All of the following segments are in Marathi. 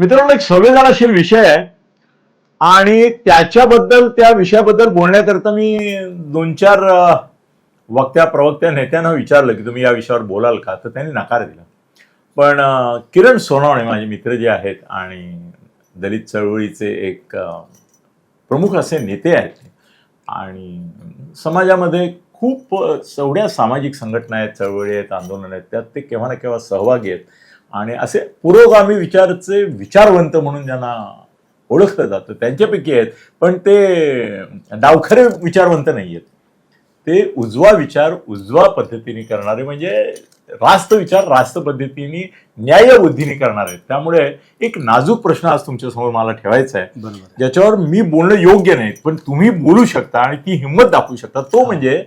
मित्रांनो एक संवेदनशील विषय आहे. आणि त्याच्याबद्दल त्या विषयाबद्दल बोलण्याकरता मी दोन चार वक्त्या प्रवक्त्या नेत्यांना विचारलं की तुम्ही या विषयावर बोलाल का? तर त्यांनी नकार दिला. पण किरण सोनवणे माझे मित्र जे आहेत आणि दलित चळवळीचे एक प्रमुख असे नेते आहेत. आणि समाजामध्ये खूप एवढ्या सामाजिक संघटना आहेत चळवळी आहेत आंदोलन आहेत त्यात ते केव्हा ना केव्हा सहभागी आहेत. आणि असे पुरोगामी विचारचे विचारवंत म्हणून ज्यांना ओळखलं जातं त्यांच्यापैकी आहेत. पण ते डावखरे विचारवंत नाही आहेत. ते उजवा विचार उजवा पद्धतीने करणारे म्हणजे रास्त विचार रास्त पद्धतीने न्यायबुद्धीने करणार आहेत. त्यामुळे एक नाजूक प्रश्न आज तुमच्यासमोर मला ठेवायचा आहे. ज्याच्यावर मी बोलणं योग्य नाही पण तुम्ही बोलू शकता आणि ती हिंमत दाखवू शकता. तो म्हणजे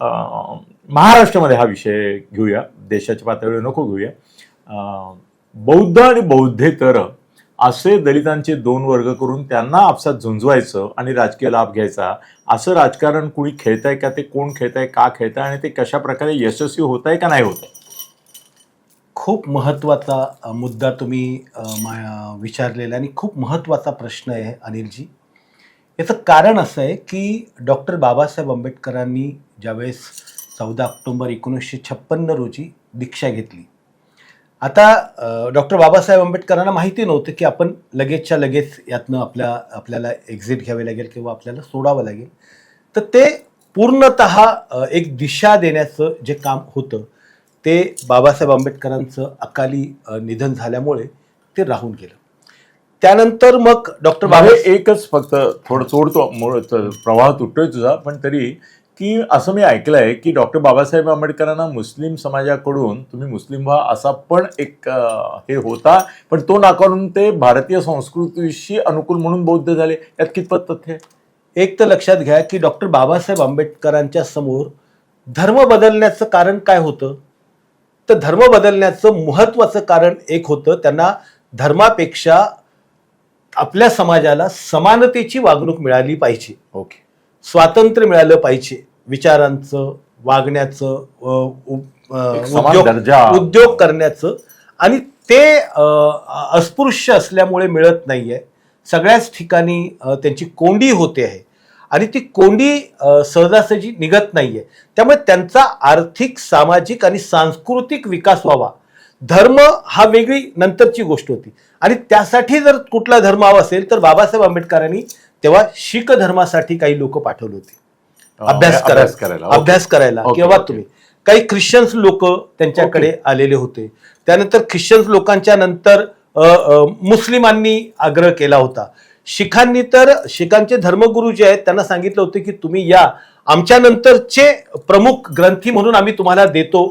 महाराष्ट्रामध्ये हा विषय घेऊया. देशाच्या पातळीवर नको घेऊया. बौद्ध आणि बौद्धेतर असे दलितांचे दोन वर्ग करून त्यांना आपसात झुंजवायचं आणि राजकीय लाभ घ्यायचा असं राजकारण कुणी खेळताय का ते कोण खेळताय का खेळताय आणि ते कशा प्रकारे यशस्वी होत आहे का नाही होत आहे खूप महत्त्वाचा मुद्दा तुम्ही विचारलेला आणि खूप महत्त्वाचा प्रश्न आहे अनिलजी. याचं कारण असं आहे की डॉक्टर बाबासाहेब आंबेडकरांनी ज्यावेळेस चौदा ऑक्टोंबर एकोणीसशे छप्पन्न रोजी दीक्षा घेतली. आता डॉक्टर बाबासाहेब आंबेडकरांना माहिती नव्हतं की आपण लगेचच्या लगेच यातनं आपल्या आपल्याला एक्झिट घ्यावे लागेल किंवा आपल्याला सोडावं लागेल. तर ते पूर्णत एक दिशा देण्याचं जे काम होतं ते बाबासाहेब आंबेडकरांचं अकाली निधन झाल्यामुळे ते राहून गेलं. त्यानंतर मग डॉक्टर बाबा मला एकच फक्त थोडं सोडतो प्रवाह तुटतोय तुझा पण तरी की असं मी ऐकलंय की डॉक्टर बाबासाहेब आंबेडकरांना मुस्लिम समाजाकडून तुम्ही मुस्लिम व्हा असा पण एक हे होता पण तो नाकारून ते भारतीय संस्कृतीशी अनुकूल म्हणून बौद्ध झाले यात कितपत तथ्य आहे? एक तर लक्षात घ्या की डॉक्टर बाबासाहेब आंबेडकरांच्या समोर धर्म बदलण्याचं कारण काय होतं तर धर्म बदलण्याचं महत्त्वाचं कारण एक होतं त्यांना धर्मापेक्षा आपल्या समाजाला समानतेची वागणूक मिळाली पाहिजे. ओके. स्वातंत्र्य मिळालं पाहिजे. विचारांचं वागण्याचं उद्योग. उद्योग करण्याचं. आणि ते अस्पृश्य असल्यामुळे मिळत नाहीये. सगळ्याच ठिकाणी त्यांची कोंडी होते आहे. आणि ती कोंडी सहजासहजी निघत नाहीये. त्यामुळे त्यांचा आर्थिक सामाजिक आणि सांस्कृतिक विकास व्हावा. धर्म हा वेगळी नंतरची गोष्ट होती. आणि त्यासाठी जर कुठला धर्म हवा असेल तर बाबासाहेब आंबेडकरांनी तेव्हा शीख धर्मासाठी काही लोक पाठवले होते. अभ्यास अभ्यास करायला. अभ्यास करायला. किंवा. तुम्ही काही ख्रिश्चन्स लोक त्यांच्याकडे आलेले होते. त्यानंतर ख्रिश्चन्स लोकांच्या नंतर मुस्लिमांनी आग्रह केला होता. शिखांनी तर शिखांचे धर्मगुरू जे आहेत त्यांना सांगितलं होतं की तुम्ही या. आमच्या नंतरचे प्रमुख ग्रंथी म्हणून आम्ही तुम्हाला देतो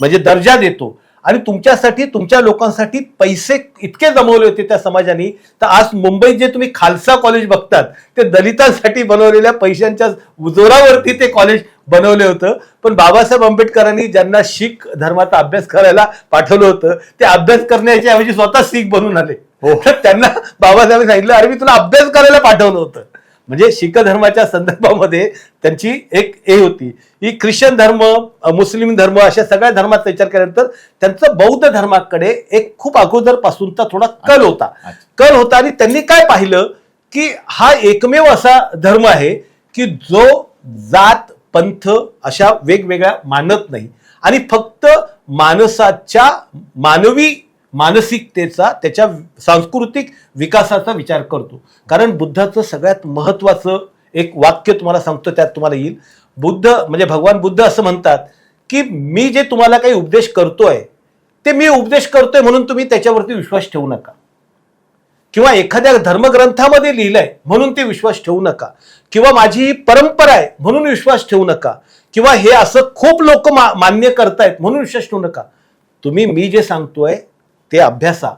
म्हणजे दर्जा देतो. आणि तुमच्यासाठी तुमच्या लोकांसाठी पैसे इतके जमवले होते त्या समाजाने तर आज मुंबईत जे तुम्ही खालसा कॉलेज बघतात ते दलितांसाठी बनवलेल्या पैशांच्या जोरावरती ते कॉलेज बनवले होतं. पण बाबासाहेब आंबेडकरांनी ज्यांना शीख धर्माचा अभ्यास करायला पाठवलं होतं ते अभ्यास करण्याच्या ऐवजी स्वतः शीख बनून आले. हो. त्यांना बाबासाहेब सांगितलं अरे मी तुला अभ्यास करायला पाठवलं होतं. म्हणजे शीख धर्माच्या संदर्भामध्ये त्यांची एक हे होती. ही ख्रिश्चन धर्म मुस्लिम धर्म अशा सगळ्या धर्माचा विचार केल्यानंतर त्यांचं बौद्ध धर्माकडे एक खूप अगोदरपासूनचा थोडा कल होता. कल होता आणि त्यांनी काय पाहिलं की हा एकमेव असा धर्म आहे की जो जात पंथ अशा वेगवेगळ्या मानत नाही. आणि फक्त माणसाच्या मानवी मानसिकतेचा त्याच्या सांस्कृतिक विकासाचा विचार करतो. कारण बुद्धाचं सगळ्यात महत्वाचं एक वाक्य तुम्हाला सांगतो त्यात तुम्हाला येईल. बुद्ध म्हणजे भगवान बुद्ध असं म्हणतात की मी जे तुम्हाला काही उपदेश करतोय ते मी उपदेश करतोय म्हणून तुम्ही त्याच्यावरती विश्वास ठेवू नका. किंवा एखाद्या धर्मग्रंथामध्ये लिहिलंय म्हणून ते विश्वास ठेवू नका. किंवा माझी ही परंपरा आहे म्हणून विश्वास ठेवू नका. किंवा हे असं खूप लोक मा मान्य करतायत म्हणून विश्वास ठेवू नका. तुम्ही मी जे सांगतोय ते अभ्यासा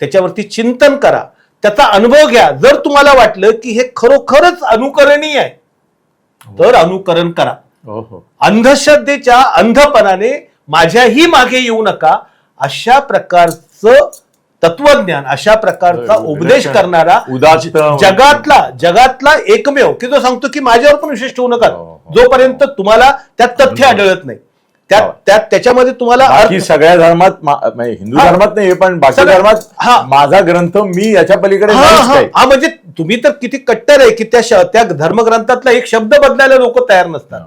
त्याच्यावरती चिंतन करा. त्याचा अनुभव घ्या. जर तुम्हाला वाटलं की हे खरोखरच अनुकरणीय आहे तर अनुकरण करा. हो हो अंधश्रद्धेच्या अंधपणाने माझ्याही मागे येऊ नका. अशा प्रकारचं तत्वज्ञान अशा प्रकारचा उपदेश. करणारा जगातला जगातला एकमेव की जो सांगतो की माझ्यावर पण विशेष ठेवू नका. हो, हो. जोपर्यंत तुम्हाला त्यात तथ्य. आढळत नाही. त्यात. त्यात त्याच्यामध्ये तुम्हाला बाकी सगळ्या धर्मात म्हणजे हिंदू. धर्मात नाही पण बाकी धर्मात हा. माझा ग्रंथ मी याच्या पलीकडे हा, म्हणजे तुम्ही तर किती कट्टर आहे की त्या त्या धर्मग्रंथातला एक शब्द बदलायला लोक तयार नसतात.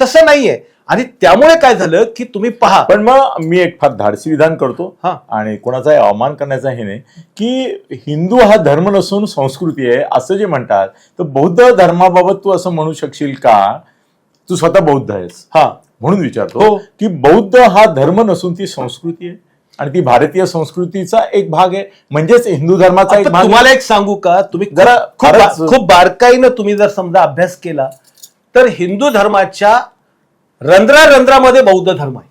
तसं नाहीये. आणि त्यामुळे काय झालं की तुम्ही पहा. पण मग मी एक फार धाडसी विधान करतो हा. आणि कोणाचाही अवमान करण्याचा हे नाही की हिंदू हा धर्म नसून संस्कृती आहे असं जे म्हणतात तर बौद्ध धर्माबाबत तू असं म्हणू शकशील का? तू स्वतः बौद्ध आहेस. हा. म्हणून विचारतो हो. की बौद्ध हा धर्म नसून ती संस्कृती आहे. आणि ती भारतीय संस्कृतीचा एक भाग आहे. म्हणजेच हिंदू धर्माचा एक भाग. तुम्हाला एक सांगू का? तुम्ही जरा खूप बारकाईनं तुम्ही जर समजा अभ्यास केला तर हिंदू धर्माच्या रंध्रा रंध्रामध्ये बौद्ध धर्म आहे.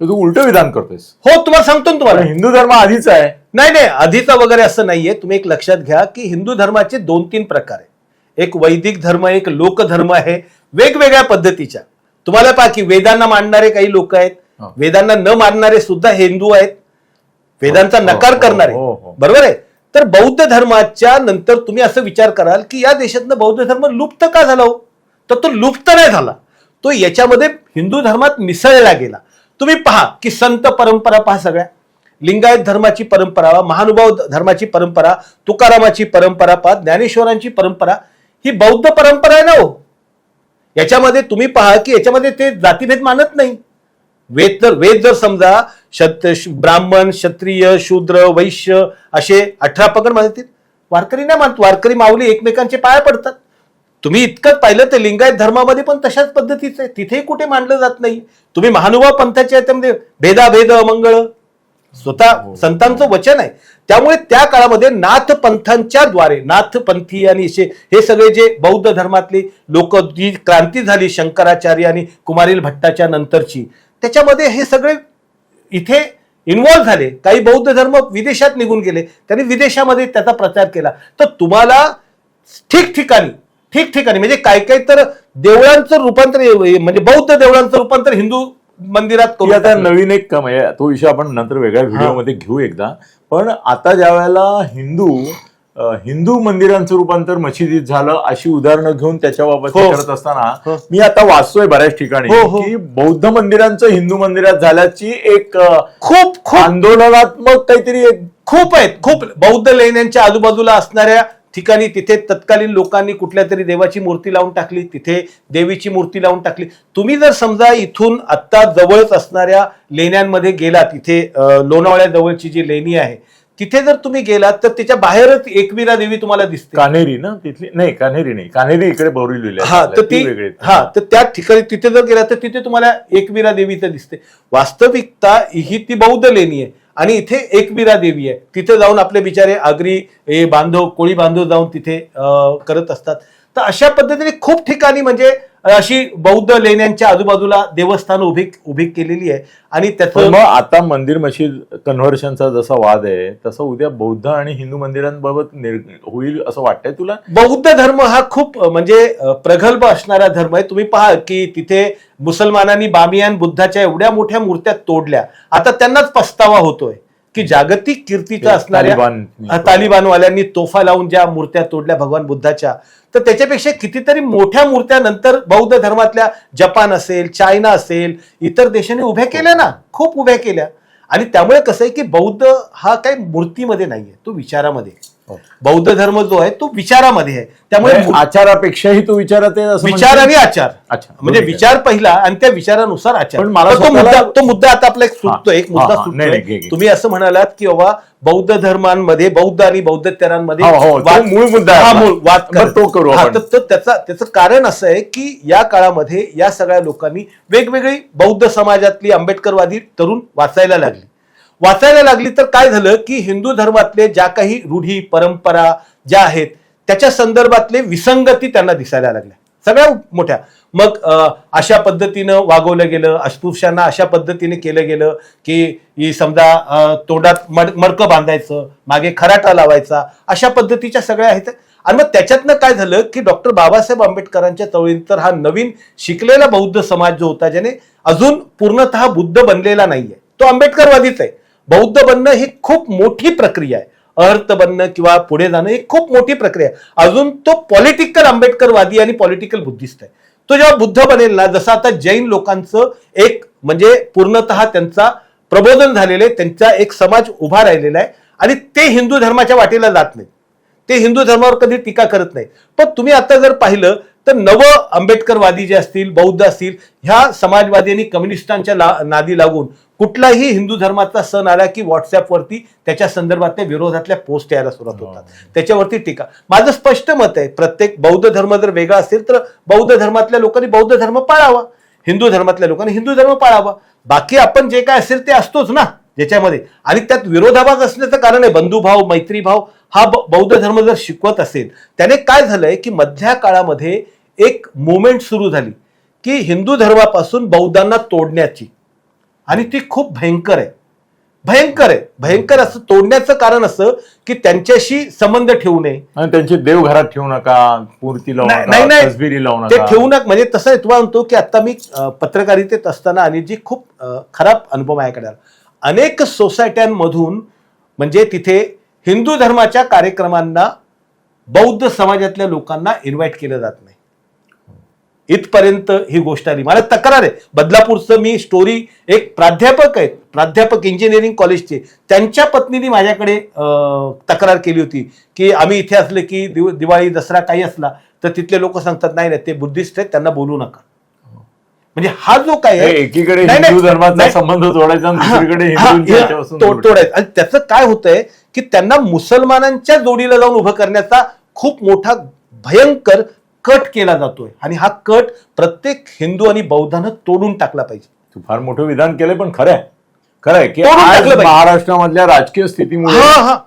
तू उलट विधान करतोयस. हो तुम्हाला सांगतो ना तुम्हाला. हिंदू धर्म आधीच आहे. नाही नाही आधीचा वगैरे असं नाहीये. तुम्ही एक लक्षात घ्या की हिंदू धर्माचे दोन तीन प्रकार आहे एक वैदिक धर्म एक लोकधर्म आहे. वेगवेगळ्या पद्धतीच्या. तुम्हाला पहा की वेदांना मानणारे काही लोक आहेत. हो. वेदांना न मानणारे सुद्धा हिंदू आहेत. वेदांचा हो, नकार हो, करणारे. हो, हो. बरोबर आहे? तर बौद्ध धर्माच्या नंतर तुम्ही असं विचार कराल की या देशातनं बौद्ध धर्म लुप्त का झाला हो? तर तो लुप्त नाही झाला. तो याच्यामध्ये हिंदू धर्मात मिसळला गेला. तुम्ही पहा की संत परंपरा पहा सगळ्या. लिंगायत धर्माची परंपरा महानुभाव धर्माची परंपरा तुकारामाची परंपरा पहा ज्ञानेश्वरांची परंपरा ही बौद्ध परंपरा आहे ना हो? याच्यामध्ये तुम्ही पहा की याच्यामध्ये ते जातीभेद मानत नाही. वेद जर वेद जर समजा शत ब्राह्मण क्षत्रिय शूद्र वैश्य असे अठरा पगड मानतील. वारकरी नाही मानत. वारकरी माऊली एकमेकांचे पाया पडतात. तुम्ही इतकंच पाहिलं तर लिंगायत धर्मामध्ये पण तशाच पद्धतीचं. आहे तिथेही कुठे मानलं जात नाही. तुम्ही महानुभाव पंथाचे याच्यामध्ये भेदाभेद मंगळ स्वतः संतांचं वचन आहे. त्यामुळे त्या काळामध्ये नाथ पंथांच्या द्वारे नाथ पंथी आणि हे सगळे जे बौद्ध धर्मातली लोक जी क्रांती झाली शंकराचार्य आणि कुमारील भट्टाच्या नंतरची त्याच्यामध्ये हे सगळे इथे इन्व्हॉल्व्ह झाले. काही बौद्ध धर्म विदेशात निघून गेले. त्यांनी विदेशामध्ये त्याचा प्रचार केला. तर तुम्हाला ठिकठिकाणी ठिकठिकाणी म्हणजे काही काही तर देवळांचं रूपांतर म्हणजे बौद्ध देवळांचं रूपांतर हिंदू मंदिरात आता टाकलं. नवीन एक कम आहे. तो विषय आपण नंतर वेगळ्या व्हिडिओमध्ये घेऊ एकदा. पण आता ज्या वेळेला हिंदू हिंदू मंदिरांचं रूपांतर मशिदीत झालं अशी उदाहरणं घेऊन त्याच्याबाबत हो. करत असताना हो. मी आता वाचतोय बऱ्याच ठिकाणी हो. की बौद्ध मंदिरांचं हिंदू मंदिरात झाल्याची एक खूप खूप आंदोलनात्मक काहीतरी एक खूप आहेत खूप बौद्ध लेण्यांच्या आजूबाजूला असणाऱ्या ठिकाणी तिथे तत्कालीन लोकांनी कुठल्या तरी देवाची मूर्ती लावून टाकली तिथे देवीची मूर्ती लावून टाकली. तुम्ही जर समजा इथून आत्ता जवळच असणाऱ्या लेण्यांमध्ये गेलात इथे अं, लोणावळ्या जवळची जी लेणी आहे तिथे जर तुम्ही गेलात तर त्याच्या बाहेरच एकविरा देवी तुम्हाला दिसते. कान्हेरी ना तिथली? नाही कान्हेरी नाही. कान्हेरी इकडे बोरिवलेली आहे. हा तर ती. हा तर त्या ठिकाणी तिथे जर गेला तर तिथे तुम्हाला एकविरा देवीचं दिसते. वास्तविकता ही ती बौद्ध लेणी आहे. आणि इथे एकबिरा देवी आहे. तिथे जाऊन आपले बिचारे आगरी हे बांधव कोळी बांधव जाऊन तिथे करत असतात. तर अशा पद्धतीने खूप ठिकाणी म्हणजे अशी बौद्ध लेण्यांच्या आजूबाजूला देवस्थान उभी उभी केलेली आहे. आणि त्याचं मग आता मंदिर मशीद कन्व्हर्शनचा जसा वाद आहे तसा उद्या बौद्ध आणि हिंदू मंदिरांबाबत होईल असं वाटतंय तुला? बौद्ध धर्म हा खूप म्हणजे प्रगल्भ असणारा धर्म आहे. तुम्ही पहा की तिथे मुसलमानांनी बामियान बुद्धाच्या एवढ्या मोठ्या मूर्त्या तोडल्या. आता त्यांनाच पस्तावा होतोय. की जागतिक कीर्तीचा असणाऱ्या तालिबानवाल्यांनी तोफा लावून ज्या मूर्त्या तोडल्या भगवान बुद्धाच्या तर त्याच्यापेक्षा कितीतरी मोठ्या मूर्त्या नंतर बौद्ध धर्मातल्या जपान असेल चायना असेल इतर देशांनी उभ्या केल्या ना खूप उभ्या केल्या आणि त्यामुळे कसं आहे की बौद्ध हा काही मूर्तीमध्ये नाहीये तो विचारामध्ये आहे. बौद्ध धर्म जो आहे तो विचारामध्ये आहे त्यामुळे म्हणजे आचारापेक्षाही तू विचारात आहे असं विचार म्हणतोय? आणि आचार अच्छा म्हणजे बरोबर आहे. विचार पहिला आणि त्या विचारानुसार आचार पण मला तर तो स्वतःला- मुद्दा तो मुद्दा आता आपला एक सुटतोय एक हा, मुद्दा हा, नाही, नाही, घे, सुटतोय घे. तुम्ही असं म्हणालात की बाबा बौद्ध धर्मांमध्ये बौद्ध आणि बौद्धत्तरांमध्ये हो, हो, तो वाद- मूळ मुद्दा आहे हा, आपला. मूळ वाद बरं, करत. तो करू हा, आपण. तर- तर त्याचा त्याचं कारण असं आहे की या काळामध्ये या सगळ्या लोकांनी वेगवेगळी बौद्ध समाजातली आंबेडकरवादी तरुण वाचायला लागली वाचायला लागली तर काय झालं की हिंदू धर्मातले ज्या काही रूढी परंपरा ज्या आहेत त्याच्या संदर्भातले विसंगती त्यांना दिसायला लागल्या. सगळ्या मोठ्या. मग अशा पद्धतीनं वागवलं गेलं अस्पृश्यांना अशा पद्धतीने केलं गेलं की समजा तोंडात मड मडकं बांधायचं मागे खराटा लावायचा अशा पद्धतीच्या सगळ्या आहेत. आणि मग त्याच्यातनं काय झालं की डॉक्टर बाबासाहेब आंबेडकरांच्या चळवळीनंतर हा नवीन शिकलेला बौद्ध समाज जो होता ज्याने अजून पूर्णतः बुद्ध बनलेला नाहीये तो आंबेडकरवादीच आहे. बौद्ध बनणं ही खूप मोठी प्रक्रिया आहे. अर्थ बनणं किंवा पुढे जाणं ही खूप मोठी प्रक्रिया आहे. अजून तो पॉलिटिकल आंबेडकरवादी आणि पॉलिटिकल बुद्धिस्ट आहे. तो जेव्हा बुद्ध बनेल ना जसं आता जैन लोकांचं एक म्हणजे पूर्णतः त्यांचा प्रबोधन झालेलं आहे त्यांचा एक समाज उभा राहिलेला आहे आणि ते हिंदू धर्माच्या वाटेला जात नाही ते हिंदू धर्मावर कधी टीका करत नाही पण तुम्ही आता जर पाहिलं तर नव आंबेडकरवादी जे असतील बौद्ध असतील ह्या समाजवादी आणि कम्युनिस्टांच्या ला, नादी लागून कुठलाही हिंदू धर्माचा सण आला की व्हॉट्सअपवरती त्याच्या संदर्भातल्या विरोधातल्या पोस्ट यायला सुरुवात होतात. त्याच्यावरती टीका. माझं स्पष्ट मत आहे प्रत्येक बौद्ध धर्म जर वेगळा असेल तर बौद्ध धर्मातल्या लोकांनी बौद्ध धर्म पाळावा. हिंदू धर्मातल्या लोकांनी हिंदू धर्म पाळावा. बाकी आपण जे काय असेल ते असतोच ना ज्याच्यामध्ये. आणि त्यात विरोधाभास असण्याचं कारण आहे बंधुभाव मैत्रीभाव हा बौद्ध धर्म जर शिकवत असेल त्याने काय झालंय की मधल्या काळामध्ये एक मुवमेंट सुरू झाली की हिंदू धर्मापासून बौद्धांना तोडण्याची. आणि ती खूप भयंकर आहे. भयंकर आहे. भयंकर असं तोडण्याचं कारण असं की त्यांच्याशी संबंध ठेवू नये. आणि त्यांचे देव घरात ठेवू नका मूर्ती लावू नाही नाही लावू ते ठेवू नका. म्हणजे तसं तुम्हाला म्हणतो की आता मी पत्रकारितेत असताना आणि जी खूप खराब अनुभव माझ्याकडे आला. अनेक सोसायट्यांमधून म्हणजे तिथे हिंदू धर्माच्या कार्यक्रमांना बौद्ध समाजातल्या लोकांना इन्व्हाइट केलं जात नाही. इथपर्यंत ही गोष्ट आली. मला तक्रार आहे. बदलापूरचं मी स्टोरी एक प्राध्यापक आहेत. प्राध्यापक इंजिनिअरिंग कॉलेजचे त्यांच्या पत्नीने माझ्याकडे तक्रार केली होती की आम्ही इथे असले की दिव- दिवाळी दसरा काही असला तर तिथले लोक सांगतात नाही नाही ते बुद्धिस्ट आहेत त्यांना बोलू नका. म्हणजे हा जो काय आहे एकीकडे हिंदू धर्माचा. संबंध तोडायचा. तोडायचं. आणि त्याचं काय होतंय की त्यांना मुसलमानांच्या जोडीला जाऊन उभं करण्याचा खूप मोठा भयंकर कट केला जातोय आणि हा कट प्रत्येक हिंदू आणि बौद्धानं तोडून टाकला पाहिजे तू फार मोठं विधान केलंय पण खरं आहे खरं आहे की आज. महाराष्ट्रामधल्या राजकीय स्थितीमुळे.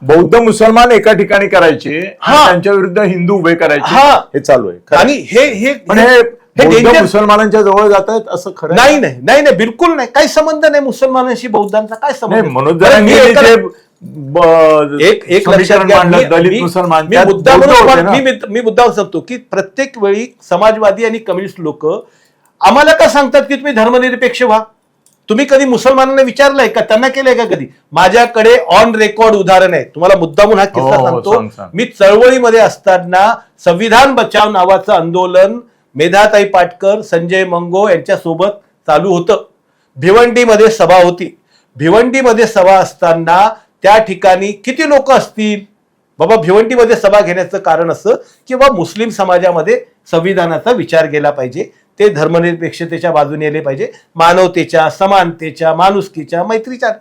बौद्ध मुसलमान एका ठिकाणी करायचे हा. त्यांच्या विरुद्ध हिंदू उभे करायचे हा. चालू आहे. आणि हे हे पण हे मुसलमानांच्या जवळ जात आहेत असं खरं? नाही नाही नाही नाही बिलकुल नाही काही संबंध नाही मुसलमानांशी बौद्धांचा काय संबंध मनोज एका- एक लक्षात घ्या. मी- दलित मी- मुसलमान मी त्यात मुद्दाम बौद्ध होते. ना. मी मी- मी मुद्दाम सांगतो की प्रत्येक वेळी समाजवादी आणि कम्युनिस्ट लोक आम्हाला का सांगतात की तुम्ही धर्मनिरपेक्ष व्हा? तुम्ही कधी मुसलमानांना विचारलंय का? त्यांना केलंय का कधी? माझ्याकडे ऑन रेकॉर्ड उदाहरण आहे. तुम्हाला मुद्दामून हा हो, किस्सा हो, सांगतो. सांग, सांग. मी चळवळीमध्ये असताना संविधान बचाव नावाचं आंदोलन मेधाताई पाटकर संजय मंगो यांच्या सोबत चालू होतं. भिवंडीमध्ये सभा होती. भिवंडीमध्ये सभा असताना त्या ठिकाणी किती लोक असतील? बाबा भिवंडीमध्ये सभा घेण्याचं कारण असं की बाबा मुस्लिम समाजामध्ये संविधानाचा विचार केला पाहिजे ते धर्मनिरपेक्षतेच्या बाजूने आले पाहिजे मानवतेच्या समानतेच्या माणुसकीच्या मैत्रीच्या.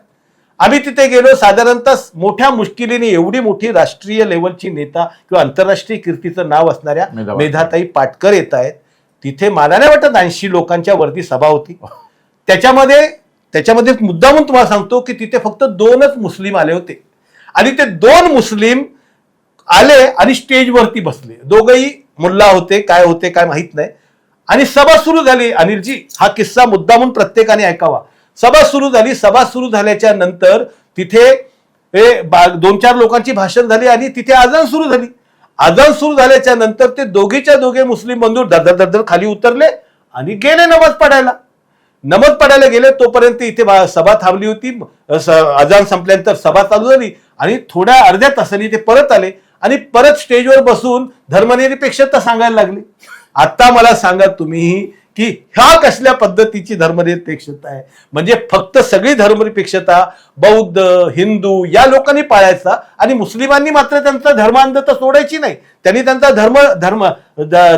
आम्ही तिथे गेलो साधारणतः मोठ्या मुश्किलीने एवढी मोठी राष्ट्रीय लेवलची नेता किंवा आंतरराष्ट्रीय कीर्तीचं नाव असणाऱ्या मेधा मेधाताई पाटकर येत आहेत. तिथे मला नाही वाटत ऐंशी लोकांच्या वरती सभा होती. त्याच्यामध्ये त्याच्यामध्ये म्हणून तुम्हाला सांगतो की तिथे फक्त दोनच मुस्लिम आले होते. आणि ते दोन मुस्लिम आले आणि स्टेजवरती बसले. दोघही मुल्ला होते काय होते काय माहीत नाही. आणि सभा सुरू झाली. अनिलजी हा किस्सा मुद्दामून प्रत्येकाने ऐकावा. सभा सुरू झाली. सभा सुरू झाल्याच्यानंतर तिथे ए बा- दोन चार लोकांची भाषण झाली आणि तिथे आजान सुरू झाली. आजान सुरू झाल्याच्यानंतर ते दोघीच्या दोघे मुस्लिम बंधू दरदर खाली उतरले आणि गेले नमाज पडायला नमज पडायला गेले तोपर्यंत इथे सभा थांबली होती. स- अजान संपल्यानंतर सभा चालू झाली. आणि थोड्या अर्ध्या तासांनी ते परत आले आणि परत स्टेजवर बसून धर्मनिरपेक्षता सांगायला लागले. आता मला सांगा तुम्ही की ह्या कसल्या पद्धतीची धर्मनिरपेक्षता आहे? म्हणजे फक्त सगळी धर्मनिरपेक्षता बौद्ध हिंदू या लोकांनी पाळायचा आणि मुस्लिमांनी मात्र त्यांचा धर्मांधता सोडायची नाही. त्यांनी त्यांचा धर्म धर्म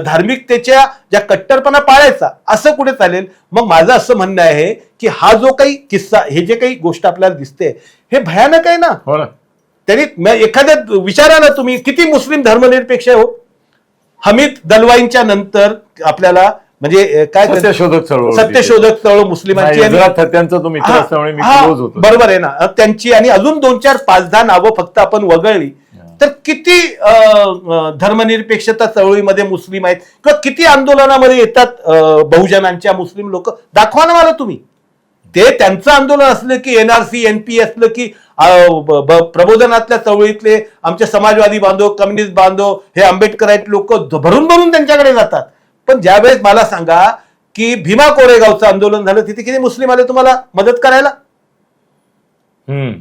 धार्मिकतेच्या ज्या कट्टरपणा पाळायचा असं कुठे चालेल? मग माझं असं म्हणणं आहे की हा जो काही किस्सा हे जे काही गोष्ट आपल्याला दिसते हे भयानक आहे ना? हो ना. त्यांनी एखाद्या विचारा ना तुम्ही किती मुस्लिम धर्मनिरपेक्ष हो? हमीद दलवाईंच्या नंतर आपल्याला म्हणजे काय सत्यशोधक चळवळ. सत्यशोधक चळवळ मुस्लिमांची बरोबर आहे ना. त्यांची आणि अजून दोन चार पाच दहा नावं फक्त आपण वगळली. तर किती धर्मनिरपेक्षता चळवळीमध्ये मुस्लिम आहेत? किंवा किती आंदोलनामध्ये येतात बहुजनांच्या मुस्लिम लोक? दाखवा ना मला तुम्ही. ते त्यांचं आंदोलन असलं की एनआरसी एनपी असलं की प्रबोधनातल्या चळवळीतले आमचे समाजवादी बांधव कम्युनिस्ट बांधव हे आंबेडकराईट लोक भरून भरून त्यांच्याकडे जातात. पण ज्यावेळेस मला सांगा की भीमा कोरेगावचं आंदोलन झालं तिथे किती मुस्लिम आले तुम्हाला मदत करायला हम्म.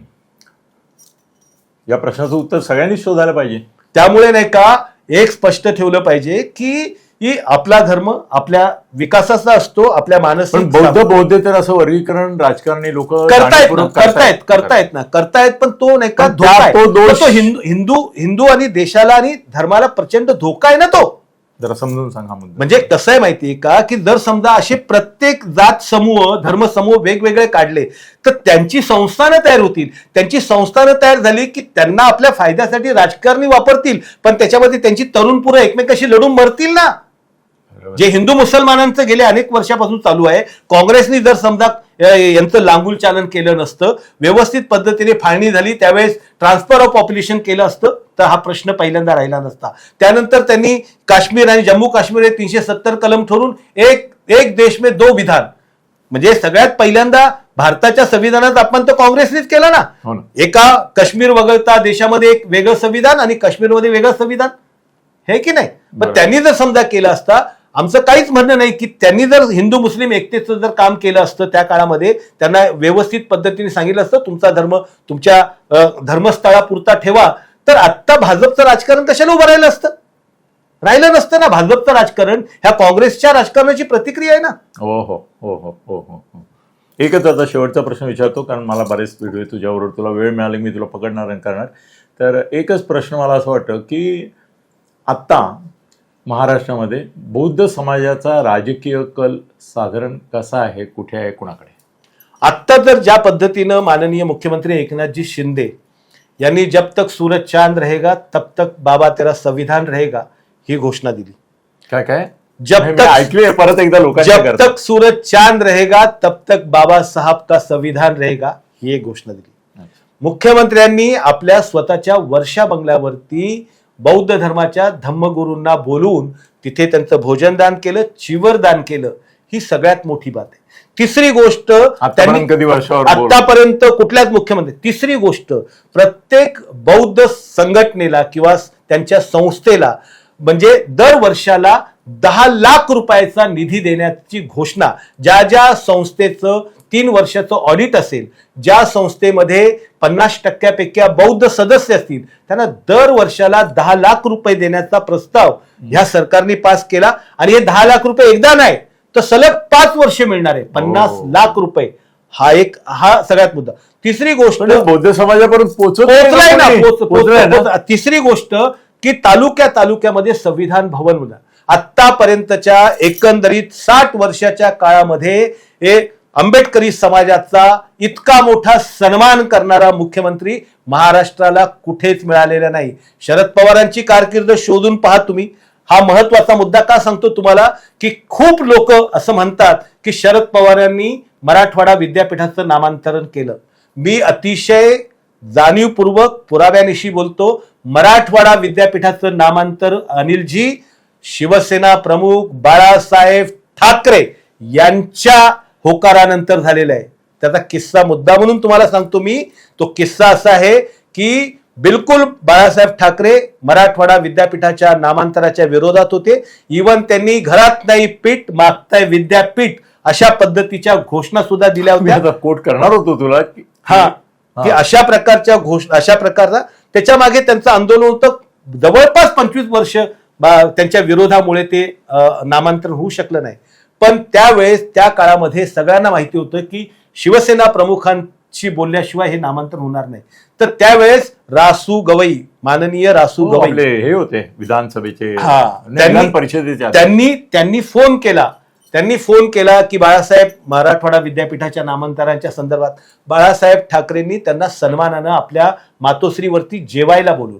या प्रश्नाचं उत्तर सगळ्यांनीच शोधायला पाहिजे त्यामुळे नाही का एक स्पष्ट ठेवलं पाहिजे की की आपला धर्म आपल्या विकासाचा असतो आपल्या पण मानसिक बौद्ध बौद्धेतर असं वर्गीकरण राजकारणी लोक करतायत ना, करतायत करतायत ना करतायत पण तो नाही का पण धोका त्या- आहे. तो दोष- पण तो हिंदू हिंदू हिंदू आणि देशाला आणि धर्माला प्रचंड धोका आहे ना तो जरा समजून सांगा म्हणजे कसं आहे माहितीये का की जर समजा असे प्रत्येक जात समूह धर्म समूह वेगवेगळे काढले तर त्यांची संस्थानं तयार होतील. त्यांची संस्थानं तयार झाली की त्यांना आपल्या फायद्यासाठी राजकारणी वापरतील पण त्याच्यामध्ये त्यांची तरुण पुरं एकमेकाशी लढून मरतील ना? जे हिंदू मुसलमानांचं गेले अनेक वर्षापासून चालू आहे काँग्रेसनी जर समजा यांचं लांगुल चालन केलं नसतं व्यवस्थित पद्धतीने फाळणी झाली त्यावेळेस ट्रान्सफर ऑफ पॉप्युलेशन केलं असतं तर हा प्रश्न पहिल्यांदा राहिला नसता. त्यानंतर त्यांनी काश्मीर आणि जम्मू काश्मीर हे तीनशे सत्तर कलम ठरून एक एक देश में दो विधान. म्हणजे सगळ्यात पहिल्यांदा भारताच्या संविधानात आपण तर काँग्रेसनेच केला ना. हो ना. एका काश्मीर वगळता देशामध्ये एक वेगळं संविधान आणि काश्मीरमध्ये वेगळं संविधान. हे की नाही? पण. त्यांनी जर समजा केलं असता आमचं काहीच म्हणणं नाही की त्यांनी जर हिंदू मुस्लिम एकतेचं जर काम केलं असतं त्या काळामध्ये त्यांना व्यवस्थित पद्धतीने सांगितलं असतं तुमचा धर्म तुमच्या धर्मस्थळापुरता ठेवा. तर आत्ता भाजपचं राजकारण कशाला उभं राहिलं असतं. राहिलं नसतं ना भाजपचं राजकारण. ह्या काँग्रेसच्या राजकारणाची प्रतिक्रिया आहे ना. हो हो हो हो हो हो हो. एकच आता शेवटचा प्रश्न विचारतो कारण मला बरेच व्हिडिओ तुझ्याबरोबर. तुला वेळ मिळाली मी तुला पकडणार आणि करणार. तर एकच प्रश्न मला असं वाटतं की आत्ता महाराष्ट्रामध्ये बौद्ध समाजाचा राजकीय कल साधारण कसा आहे? कुठे आहे? कुणाकडे? आत्ता जर ज्या पद्धतीनं माननीय मुख्यमंत्री एकनाथजी शिंदे यांनी जब तक सूरज चांद रहेगा तब तक बाबा तेरा संविधान रहेगा ही घोषणा दिली. काय काय? जब तक ऐकली परत एकदा जब. तक सूरज चांद रहेगा तब तक बाबा साहब का संविधान रहेगा ही एक घोषणा दिली. मुख्यमंत्र्यांनी आपल्या स्वतःच्या वर्षा बंगल्यावरती बौद्ध धर्माच्या धम्मगुरूंना बोलवून तिथे त्यांचं भोजन दान केलं चिवर दान केलं ही सगळ्यात मोठी बात आहे. तिसरी गोष्ट आतापर्यंत कधी वर्षावर आतापर्यंत कुठल्याच मुख्यमंत्री तिसरी गोष्ट प्रत्येक बौद्ध संघटनेला किंवा त्यांच्या संस्थेला म्हणजे दर वर्षाला दहा लाख रुपयाचा निधी देण्याची घोषणा ज्या ज्या संस्थेचं तीन वर्षाचं ऑडिट असेल ज्या संस्थेमध्ये पन्नास टक्क्यापैकी बौद्ध सदस्य असतील त्यांना दर वर्षाला दहा लाख रुपये देण्याचा प्रस्ताव ह्या सरकारने पास केला. आणि हे दहा लाख रुपये एकदा नाही तर सलग पाच वर्ष मिळणार आहे. पन्नास हो. लाख रुपये. हा एक हा सगळ्यात मुद्दा. तिसरी गोष्ट बौद्ध समाजापर्यंत पोहोचलाय ना पोहोचलाय तिसरी गोष्ट की तालुक्या तालुक्यामध्ये संविधान भवन होणार. आतापर्यंतच्या एकंदरीत साठ वर्षाच्या काळामध्ये हे आंबेडकरी समाजाचा इतका मोठा सन्मान करणारा मुख्यमंत्री महाराष्ट्राला कुठेच मिळालेला नाही. शरद पवारांची कारकीर्द शोधून पहा तुम्ही. हा महत्त्वाचा मुद्दा का सांगतो तुम्हाला? की खूप लोक असं म्हणतात की शरद पवारांनी मराठवाडा विद्यापीठाचं नामांतरण केलं. मी अतिशय जाणीवपूर्वक पुराव्यानिशी बोलतो. मराठवाडा विद्यापीठाचं नामांतर अनिलजी शिवसेना प्रमुख बाळासाहेब ठाकरे यांच्या होकारानंतर झालेला आहे. त्याचा किस्सा मुद्दा म्हणून तुम्हाला सांगतो मी. तो किस्सा असा आहे की बिलकुल बाळासाहेब ठाकरे मराठवाडा विद्यापीठाच्या नामांतराच्या विरोधात होते. इवन त्यांनी घरात नाही पीठ मागताय विद्यापीठ अशा पद्धतीच्या घोषणा सुद्धा दिल्या होत्या. कोट करणार होतो तुला की- हा की अशा प्रकारच्या घोषणा अशा प्रकारचा त्याच्यामागे त्यांचं आंदोलन होतं. जवळपास पंचवीस वर्ष त्यांच्या विरोधामुळे ते नामांतरण होऊ शकलं नाही. पण त्यावेळेस त्या काळामध्ये सगळ्यांना माहिती होतं की शिवसेना प्रमुखांशी बोलल्याशिवाय हे नामांतरण होणार नाही तर त्यावेळेस रासू गवई माननीय रासू हो, गवई हे होते विधानसभेचे हा. परिषदेचे. त्यांनी त्यांनी फोन केला त्यांनी फोन केला की बाळासाहेब मराठवाडा विद्यापीठाच्या नामांतराच्या संदर्भात बाळासाहेब ठाकरेंनी त्यांना सन्मानानं आपल्या मातोश्रीवरती जेवायला बोलवलं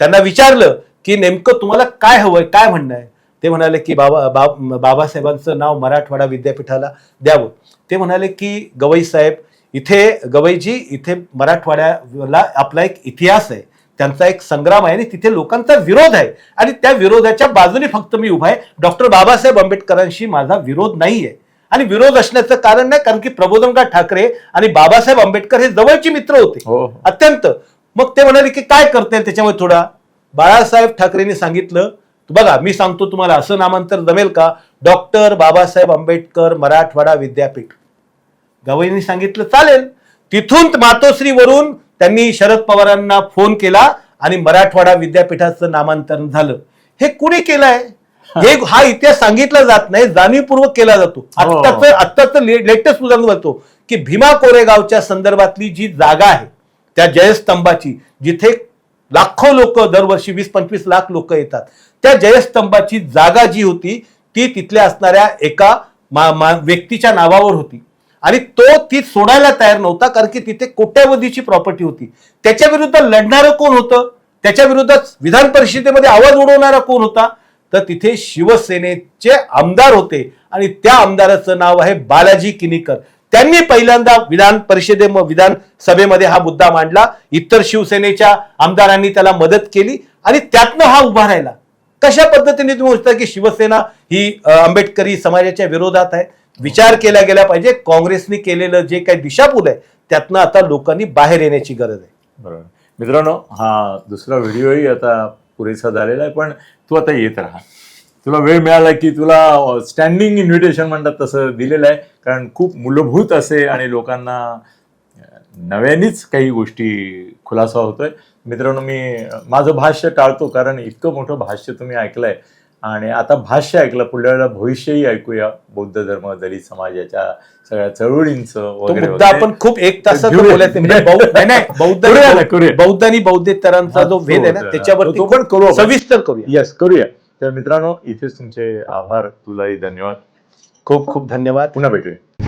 त्यांना विचारलं की नेमकं तुम्हाला काय हवंय काय म्हणणं आहे ते म्हणाले की बाबा बा- बाबासाहेबांचं नाव मराठवाडा विद्यापीठाला द्यावं. ते म्हणाले की गवई साहेब इथे गवईजी इथे मराठवाड्याला आपला एक इतिहास आहे. त्यांचा एक संग्राम आहे आणि तिथे लोकांचा विरोध आहे. आणि त्या विरोधाच्या बाजूने फक्त मी उभा आहे. डॉक्टर बाबासाहेब आंबेडकरांशी माझा विरोध नाहीये. आणि विरोध असण्याचं कारण नाही कारण की प्रबोधनकार ठाकरे आणि बाबासाहेब आंबेडकर हे जवळचे मित्र होते. हो हो. अत्यंत. मग ते म्हणाले की काय करते त्याच्यामध्ये थोडा? बाळासाहेब ठाकरेंनी सांगितलं बघा मी सांगतो तुम्हाला असं नामांतर जमेल का? डॉक्टर बाबासाहेब आंबेडकर मराठवाडा विद्यापीठ. गवईंनी सांगितलं चालेल. तिथून मातोश्रीवरून त्यांनी शरद पवारांना फोन केला आणि मराठवाडा विद्यापीठाचं नामांतरण झालं. हे कुणी केलंय? हे हा इतिहास सांगितला जात नाही जाणीवपूर्वक केला जातो. आत्ताच आत्ताच लेटेस्ट उदाहरण बघतो की भीमा कोरेगावच्या संदर्भातली जी जागा आहे त्या जयस्तंभाची जिथे लाखो लोक दरवर्षी वीस पंचवीस लाख लोक येतात. त्या जयस्तंभाची जागा जी होती ती तिथल्या असणाऱ्या एका मा- मा- व्यक्तीच्या नावावर होती. आणि तो ती सोडायला तयार नव्हता कारण की तिथे कोट्यावधीची प्रॉपर्टी होती. त्याच्या विरुद्ध लढणारं कोण होतं? त्याच्या विरुद्ध विधान परिषदेमध्ये आवाज उडवणारा कोण होता? तर तिथे शिवसेनेचे आमदार होते. आणि त्या आमदाराचं नाव आहे बालाजी किनीकर. त्यांनी पहिल्यांदा विधान परिषदे विधान सभेमध्ये हा मुद्दा मांडला. इतर शिवसेनेच्या आमदारांनी त्याला मदत केली आणि त्यातनं हा उभा राहिला. कशा पद्धतीने तुम्ही म्हणता की शिवसेना ही आंबेडकरी समाजाच्या विरोधात आहे? विचार केला गेला पाहिजे. काँग्रेसने केलेलं जे काही दिशाभूल आहे त्यातनं आता लोकांनी बाहेर येण्याची गरज आहे. बरोबर. मित्रांनो हा दुसरा व्हिडिओही आता पुरेसा झालेला आहे पण तू आता येत राहा. तुला वेळ मिळाला की तुला स्टँडिंग इन्व्हिटेशन म्हणतात तसं दिलेलं आहे कारण खूप मूलभूत असे आणि लोकांना नव्यानेच काही गोष्टी खुलासा होतोय. मित्रांनो मी माझं भाष्य टाळतो कारण इतकं मोठं भाष्य तुम्ही ऐकलंय. आणि आता भाष्य ऐकलं पुढल्या वेळेला भविष्यही ऐकूया बौद्ध धर्म दलित समाजाच्या सगळ्या चळवळींचं वगैरे. आपण खूप एक. बोलायचं म्हणजे बौद्ध बौद्ध आणि बौद्धेतरांचा जो भेद आहे ना त्याच्यावरती तो पण करू. सविस्तर करूया. येस करूया. तर मित्रांनो इथेच तुमचे आभार तुलाही धन्यवाद. खूप खूप धन्यवाद. पुन्हा भेटूया.